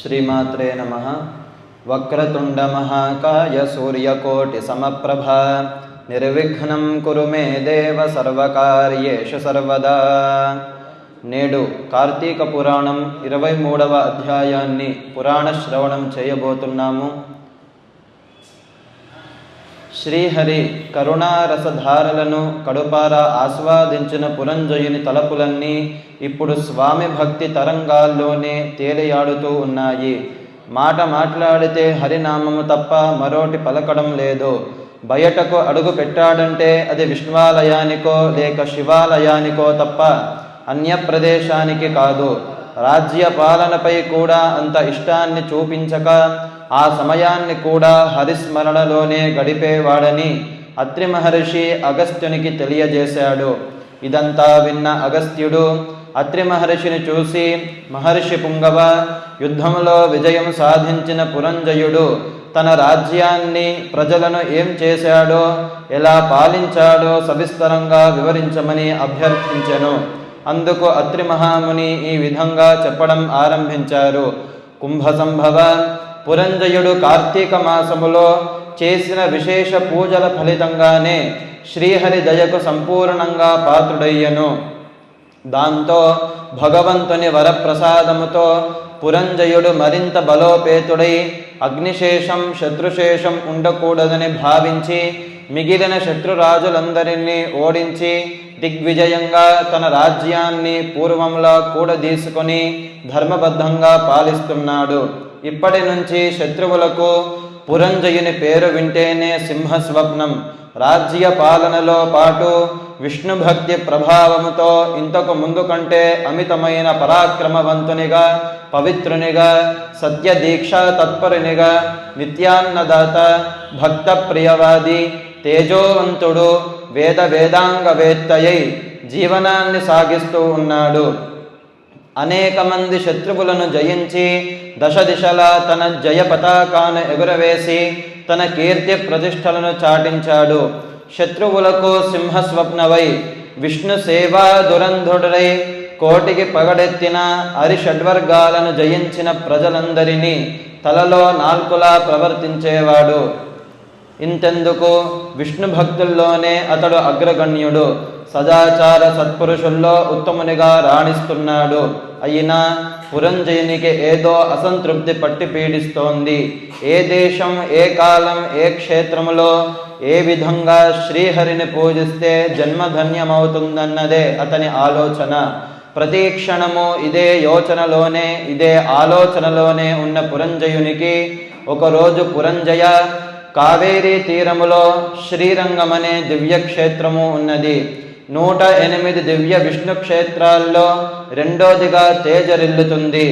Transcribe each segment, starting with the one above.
శ్రీమాత్రే నమ వక్రతుండ మహాకాయ సూర్యకోటి సమప్రభ నిర్విఘ్నం కురు మే దేవ సర్వకార్యేషు సర్వదా నేడు కార్తీక పురాణం ఇరవై మూడవ అధ్యాయాన్ని పురాణ శ్రవణం చేయబోతున్నాము శ్రీహరి కరుణారసధారలను కడుపార ఆస్వాదించిన పురంజయుని తలపులన్నీ ఇప్పుడు స్వామి భక్తి తరంగాల్లోనే తేలియాడుతూ ఉన్నాయి. మాట మాట్లాడితే హరినామము తప్ప మరోటి పలకడం లేదు. బయటకు అడుగు పెట్టాడంటే అది విష్ణువాలయానికో లేక శివాలయానికో తప్ప అన్య ప్రదేశానికి కాదు. రాజ్య పాలనపై కూడా అంత ఇష్టాన్ని చూపించక ఆ సమయాన్ని కూడా హరిస్మరణలోనే గడిపేవాడని అత్రి మహర్షి అగస్త్యునికి తెలియజేశాడు. ఇదంతా విన్న అగస్త్యుడు అత్రి మహర్షిని చూసి మహర్షి పుంగవ యుద్ధంలో విజయం సాధించిన పురంజయుడు తన రాజ్యాన్ని ప్రజలను ఏం చేశాడో ఎలా పాలించాడో సవిస్తరంగా వివరించమని అభ్యర్థించెను. అందుకు అత్రి మహాముని ఈ విధంగా చెప్పడం ఆరంభించారు. కుంభ సంభవ పురంజయుడు కార్తీక మాసములో చేసిన విశేష పూజల ఫలితంగానే శ్రీహరి దయకు సంపూర్ణంగా పాత్రుడయ్యను. దాంతో భగవంతుని వరప్రసాదముతో పురంజయుడు మరింత బలోపేతుడై అగ్నిశేషం శత్రుశేషం ఉండకూడదని భావించి మిగిలిన శత్రురాజులందరినీ ఓడించి దిగ్విజయంగా తన రాజ్యాన్ని పూర్వంలో కూడదీసుకొని ధర్మబద్ధంగా పాలిస్తున్నాడు. ఇప్పటి నుంచి శత్రువులకు పురంజయుని పేరు వింటేనే సింహస్వప్నం. రాజ్య పాలనలో పాటు విష్ణు భక్తి ప్రభావముతో ఇంతకు ముందు కంటే అమితమైన పరాక్రమవంతునిగా పవిత్రునిగా సత్య దీక్షా తత్పరునిగా నిత్యాన్నదాత భక్త ప్రియవాది తేజోవంతుడు వేద వేదాంగవేత్తయై జీవనాన్ని సాగిస్తూ ఉన్నాడు. అనేక మంది శత్రువులను జయించి దశ దిశలా తన జయ పతాకాను ఎగురవేసి తన కీర్తి ప్రతిష్టలను చాటించాడు. శత్రువులకు సింహస్వప్నవై విష్ణు సేవా దురంధుడై కోటికి పగడెత్తిన హరిషడ్వర్గాలను జయించిన ప్రజలందరినీ తలలో నాల్కులా ప్రవర్తించేవాడు. ఇంతెందుకు? విష్ణు భక్తుల్లోనే అతడు అగ్రగణ్యుడు. సదాచార సత్పురుషుల్లో ఉత్తమునిగా రాణిస్తున్నాడు. అయినా పురంజయునికి ఏదో అసంతృప్తి పట్టి పీడిస్తోంది. ఏ దేశం ఏ కాలం ఏ క్షేత్రములో ఏ విధంగా శ్రీహరిని పూజిస్తే జన్మధన్యమవుతుందన్నదే అతని ఆలోచన. ప్రతి క్షణము ఇదే యోచనలోనే ఇదే ఆలోచనలోనే ఉన్న పురంజయునికి ఒకరోజు పురంజయ కావేరీ తీరములో శ్రీరంగమనే దివ్యక్షేత్రము ఉన్నది. నూట ఎనిమిది దివ్య విష్ణు క్షేత్రాల్లో రెండోదిగా తేజరిల్లుతుంది.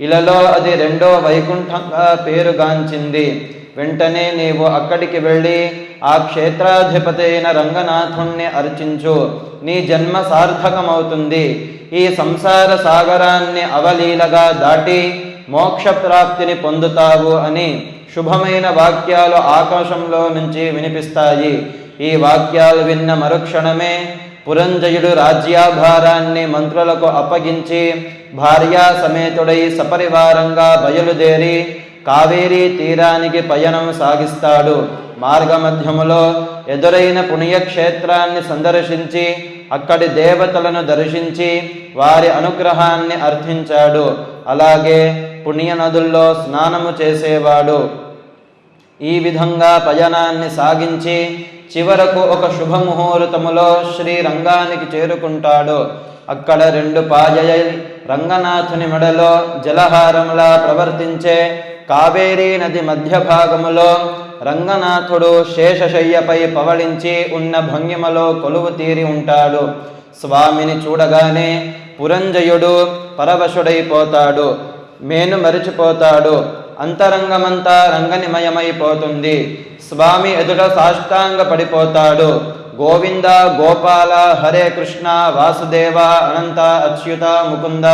ఇలలో అది రెండో వైకుంఠంగా పేరుగాంచింది. వెంటనే నీవు అక్కడికి వెళ్ళి ఆ క్షేత్రాధిపతి అయిన రంగనాథుణ్ణి అర్చించు. నీ జన్మ సార్థకమవుతుంది. ఈ సంసార సాగరాన్ని అవలీలగా దాటి మోక్ష ప్రాప్తిని పొందుతావు అని శుభమైన వాక్యాలు ఆకాశంలో నుంచి వినిపిస్తాయి. ఈ వాక్యాలు విన్న మరుక్షణమే పురంజయుడు రాజ్యాభారాన్ని మంత్రులకు అప్పగించి భార్యా సమేతుడై సపరివారంగా బయలుదేరి కావేరీ తీరానికి పయనం సాగిస్తాడు. మార్గమధ్యములో ఎదురైన పుణ్యక్షేత్రాన్ని సందర్శించి అక్కడి దేవతలను దర్శించి వారి అనుగ్రహాన్ని అర్థించాడు అలాగే పుణ్యనదుల్లో స్నానము చేసేవాడు. ఈ విధంగా పయనాన్ని సాగించి చివరకు ఒక శుభముహూర్తములో శ్రీరంగానికి చేరుకుంటాడు. అక్కడ రెండు పాజయ రంగనాథుని మెడలో జలహారములా ప్రవర్తించే కావేరీ నది మధ్య భాగములో రంగనాథుడు శేషశయ్యపై పవళించి ఉన్న భంగిమలో కొలువు తీరి ఉంటాడు. స్వామిని చూడగానే పురంజయుడు పరవశుడైపోతాడు. మేను మరిచిపోతాడు. అంతరంగమంతా రంగనిమయమైపోతుంది. స్వామి ఎదుట సాష్టాంగ పడిపోతాడు గోవింద గోపాల హరే కృష్ణ వాసుదేవ అనంత అచ్యుత ముకుంద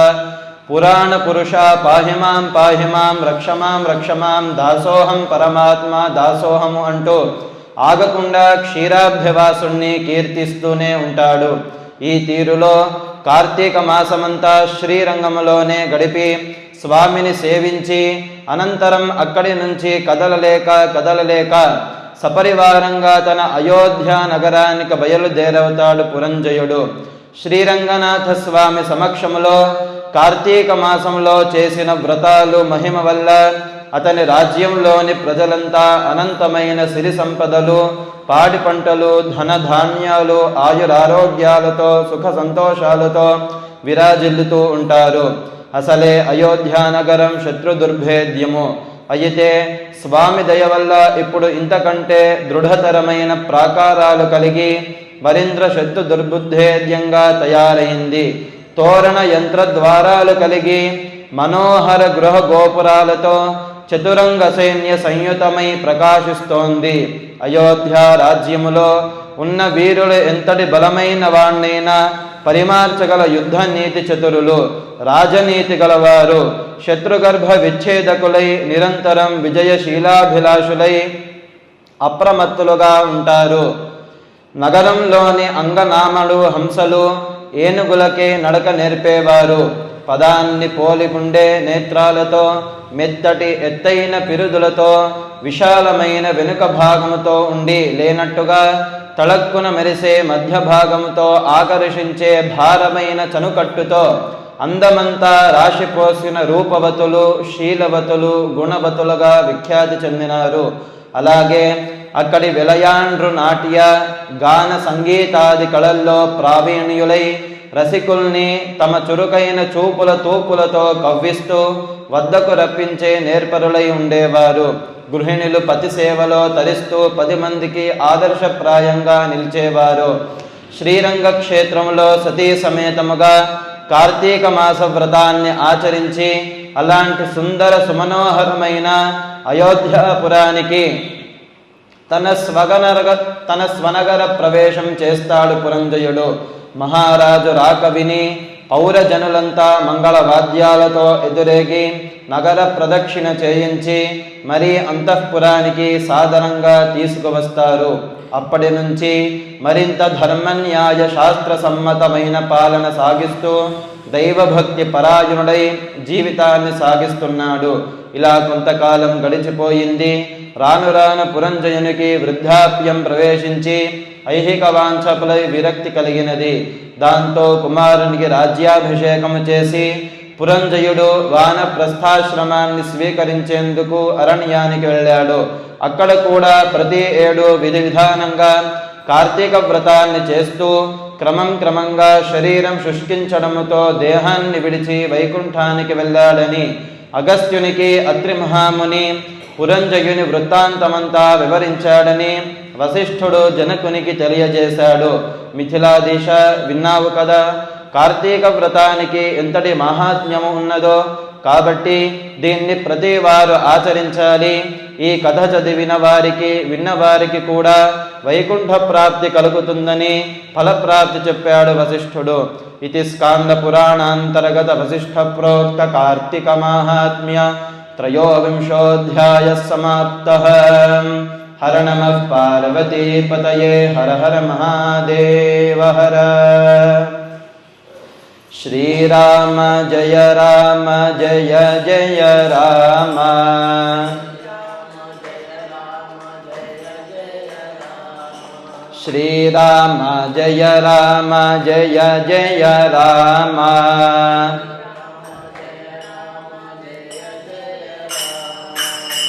పురాణ పురుష పాహిమాం పాహిమాం రక్షమాం రక్షమాం దాసోహం పరమాత్మ దాసోహము అంటూ ఆగకుండా క్షీరాభ్యవాసుణ్ణి కీర్తిస్తూనే ఉంటాడు. ఈ తీరులో కార్తీక మాసమంతా శ్రీరంగములోనే గడిపి స్వామిని సేవించి అనంతరం అక్కడి నుంచి కదలలేక కదలలేక సపరివారంగా తన అయోధ్య నగరానికి బయలుదేరవుతాడు పురంజయుడు. శ్రీరంగనాథ స్వామి సమక్షములో కార్తీక మాసంలో చేసిన వ్రతాలు మహిమ వల్ల అతని రాజ్యంలోని ప్రజలంతా అనంతమైన సిరి సంపదలు పాడి పంటలు ధన ధాన్యాలు ఆయురారోగ్యాలతో సుఖ సంతోషాలతో విరాజిల్లుతూ ఉంటారు. అసలే అయోధ్యానగరం శత్రు దుర్భేద్యము అయితే స్వామి దయ వల్ల ఇప్పుడు ఇంతకంటే దృఢతరమైన ప్రాకారాలు కలిగి వరింద్ర శత్రు దుర్బుద్ధేద్యంగా తయారైంది. తోరణ యంత్ర ద్వారాలు కలిగి మనోహర గృహ గోపురాలతో చతురంగ సైన్య సంయుతమై ప్రకాశిస్తోంది. అయోధ్య రాజ్యములో ఉన్న వీరుడు ఎంతటి బలమైన వాణ్ణైనా పరిమార్చగల యుద్ధ నీతి చతురులు రాజనీతి గలవారు శత్రుగర్భ విచ్ఛేదకులై నిరంతరం విజయశీలాభిలాషులై అప్రమత్తులుగా ఉంటారు. నగరంలోని అంగనామలు హంసలు ఏనుగులకే నడక నేర్పేవారు. పదాన్ని పోలికుండే నేత్రాలతో మెత్తటి ఎత్తైన పిరుదులతో విశాలమైన వెనుక భాగముతో ఉండి లేనట్టుగా తళక్కున మెరిసే మధ్య భాగంతో ఆకర్షించే భారమైన చనుకట్టుతో అందమంతా రాశిపోసిన రూపవతులు శీలవతులు గుణవతులుగా విఖ్యాతి చెందినారు. అలాగే అక్కడి విలయాండ్రు నాట్య గాన సంగీతాది కళల్లో ప్రావీణ్యులై రసికుల్ని తమ చురుకైన చూపుల తూపులతో కవ్విస్తూ వద్దకు రప్పించే నేర్పరులై ఉండేవారు. గృహిణులు పతి సేవలో తరిస్తూ పది మందికి ఆదర్శప్రాయంగా నిలిచేవారు. శ్రీరంగ క్షేత్రంలో సతీ సమేతముగా కార్తీక మాస వ్రతాన్ని ఆచరించి అలాంటి సుందర సుమనోహరమైన అయోధ్యాపురానికి తన స్వగనరగ తన స్వనగర ప్రవేశం చేస్తాడు పురంజయుడు. మహారాజు రాక విని పౌరజనులంతా మంగళ వాద్యాలతో ఎదురేగి నగర ప్రదక్షిణ చేయించి మరీ అంతఃపురానికి సాధనంగా తీసుకువస్తారు. అప్పటి నుంచి మరింత ధర్మన్యాయ శాస్త్ర సమ్మతమైన పాలన సాగిస్తూ దైవభక్తి పరాయణుడై జీవితాన్ని సాగిస్తున్నాడు. ఇలా కొంతకాలం గడిచిపోయింది. రాను రాను పురంజయునికి వృద్ధాప్యం ప్రవేశించి ఐహిక వాంఛపులై విరక్తి కలిగినది. దాంతో కుమారునికి రాజ్యాభిషేకము చేసి పురంజయుడు వానప్రస్థాశ్రమాన్ని స్వీకరించేందుకు అరణ్యానికి వెళ్ళాడు. అక్కడ కూడా ప్రతి ఏడు విధి విధానంగా కార్తీక వ్రతాన్ని చేస్తూ క్రమం క్రమంగా శరీరం శుష్కించడముతో దేహాన్ని విడిచి వైకుంఠానికి వెళ్ళాడని అగస్త్యునికి అత్రి మహాముని పురంజయుని వృత్తాంతమంతా వివరించాడని వశిష్ఠుడు జనకునికి తెలియజేశాడు. మిథిలాదీశ విన్నావు కదా? కార్తీక వ్రతానికి ఎంతటి మహాత్మ్యము ఉన్నదో? కాబట్టి దీన్ని ప్రతి వారు ఆచరించాలి. ఈ కథ చదివిన వారికి విన్నవారికి కూడా వైకుంఠ ప్రాప్తి కలుగుతుందని ఫలప్రాప్తి చెప్పాడు వశిష్ఠుడు. ఇది స్కాంద పురాణాంతర్గత వశిష్ఠ ప్రోక్త కార్తీక మాహాత్మ్య. त्रयोविंशोऽध्यायः समाप्तः। हर नमः पार्वतीपतये हर हर महादेव हर। श्रीराम जय राम जय जय राम। श्रीराम जय राम जय जय राम।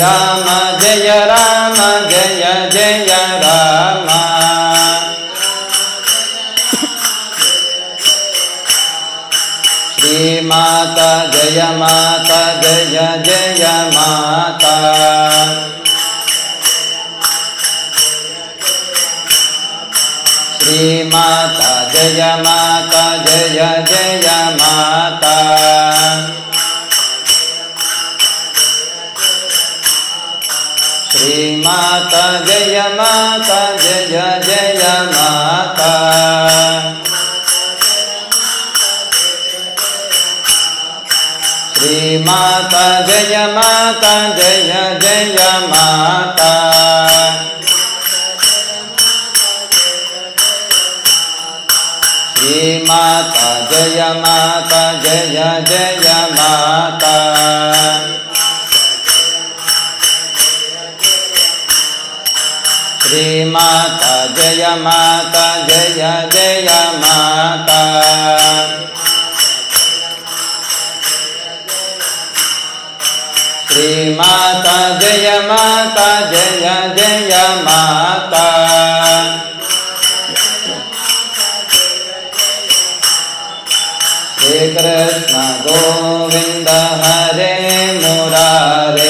శ్రీరామ జయ రామ జయ జయ రామ శ్రీరామ జయ రామ జయ జయ రామ శ్రీమాత జయ మాత జయ జయ మాత శ్రీమాత జయ మాత జయ జయ మాత శ్రీమాత జయ మాత జయ జయ మాత శ్రీమాత జయ మాత జయ జయ మాత శ్రీమాత జయ మాత జయ జయ మాత శ్రీమాత జయ మాత జయ జయ మాత శ్రీమాత జయ మాత జయ జయ మాత శ్రీకృష్ణ గోవింద హరే మురారే శ్రీకృష్ణ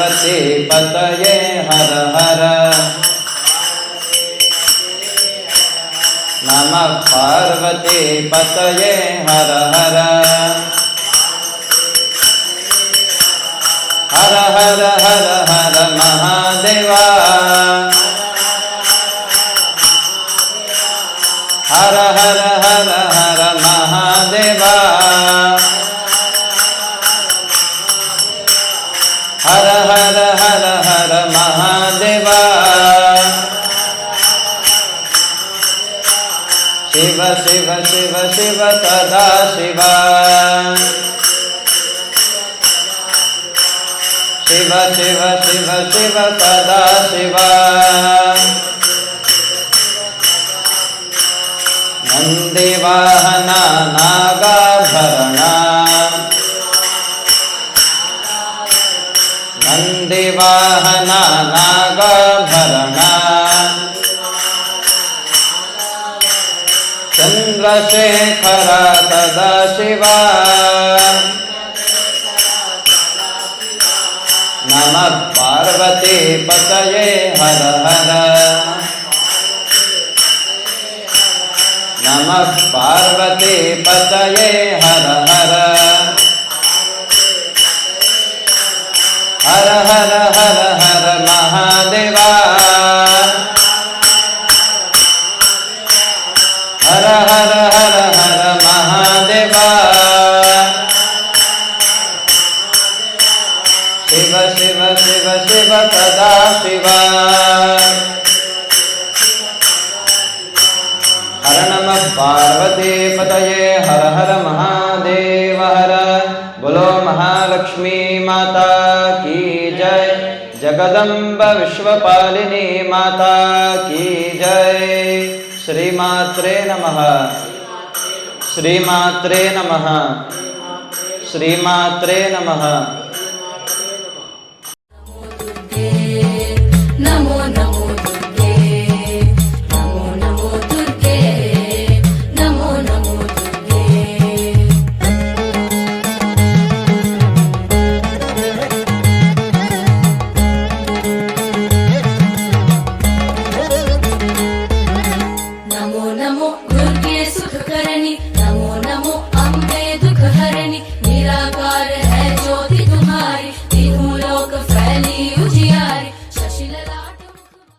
పార్వతీ పతయే హర హర నమ పార్వతీ పతయే హర హర హర హర హర హర మహాదేవా హర హర హర హర మహాదేవా हर हर हर हर महादेवा। शिव शिव शिव शिव सदा शिवा। शिव शिव शिव शिव सदा शिवा। नन्दिवाहना नागाभरणा। నందివాహన నాగాభరణ చంద్రశేఖర సదాశివ నమ పార్వతీ పతయే హర హర నమ పార్వతీ పతయే హర హర పతయే హర హర మహాదేవ హర బోలో మహాలక్ష్మీ మాతా కీ జయ జగదంబ విశ్వపాలిని మాతా కీ జయ శ్రీమాత్రే నమ శ్రీమాత్రే నమ శ్రీమాత్రే